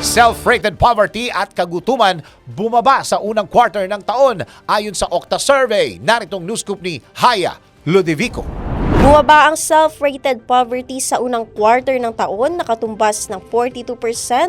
Self-rated poverty at kagutuman bumaba sa unang quarter ng taon ayon sa Okta survey. Naritong news scoop ni Haya Ludovico. Bumaba ang self-rated poverty sa unang quarter ng taon, nakatumbas ng 42%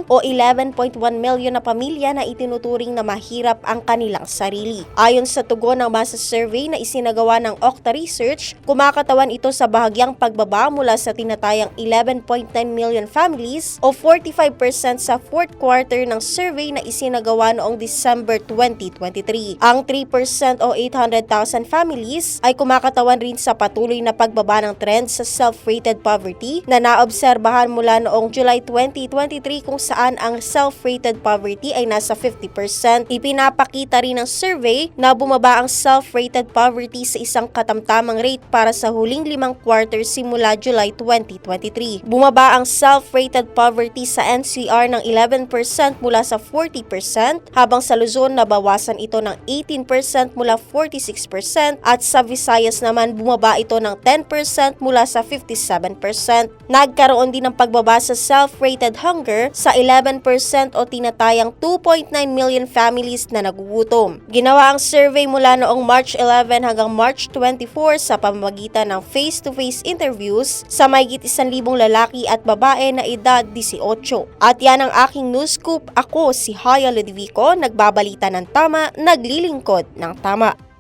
o 11.1 milyon na pamilya na itinuturing na mahirap ang kanilang sarili. Ayon sa tugon ng masa survey na isinagawa ng Okta Research, kumakatawan ito sa bahagyang pagbaba mula sa tinatayang 11.9 million families o 45% sa fourth quarter ng survey na isinagawa noong December 2023. Ang 3% o 800,000 families ay kumakatawan rin sa patuloy na pagbaba ng trend sa self-rated poverty na naobserbahan mula noong July 2023 kung saan ang self-rated poverty ay nasa 50%. Ipinapakita rin ng survey na bumaba ang self-rated poverty sa isang katamtamang rate para sa huling limang quarter simula July 2023. Bumaba ang self-rated poverty sa NCR ng 11% mula sa 40% habang sa Luzon nabawasan ito ng 18% mula 46% at sa Visayas naman bumaba ito ng 10% mula sa 57%. Nagkaroon din ng pagbaba sa self-rated hunger sa 11% o tinatayang 2.9 million families na nagugutom. Ginawa ang survey mula noong March 11 hanggang March 24 sa pamamagitan ng face-to-face interviews sa mahigit 1,000 lalaki at babae na edad 18. At yan ang aking news scoop. Ako si Haya Ludovico, nagbabalita ng tama, naglilingkod ng tama.